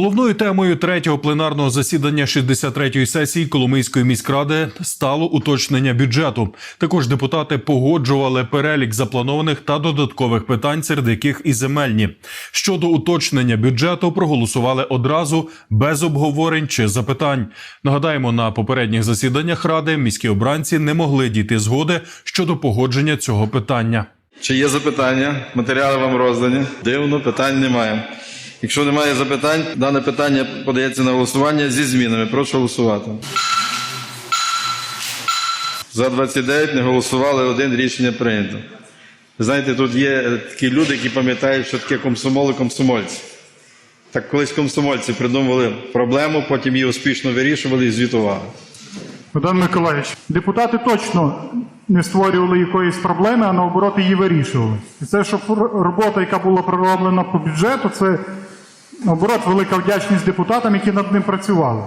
Головною темою третього пленарного засідання 63-ї сесії Коломийської міськради стало уточнення бюджету. Також депутати погоджували перелік запланованих та додаткових питань, серед яких і земельні. Щодо уточнення бюджету проголосували одразу без обговорень чи запитань. Нагадаємо, на попередніх засіданнях ради міські обранці не могли дійти згоди щодо погодження цього питання. Чи є запитання? Матеріали вам роздані. Дивно, питань немає. Якщо немає запитань, дане питання подається на голосування зі змінами. Прошу голосувати. За 29 не голосували, один рішення прийнято. Знаєте, тут є такі люди, які пам'ятають, що таке комсомол і комсомольці. Так колись комсомольці придумували проблему, потім її успішно вирішували і звітували. Богдан Миколаївич, депутати точно не створювали якоїсь проблеми, а наоборот її вирішували. І це, що робота, яка була пророблена по бюджету, це наоборот велика вдячність депутатам, які над ним працювали.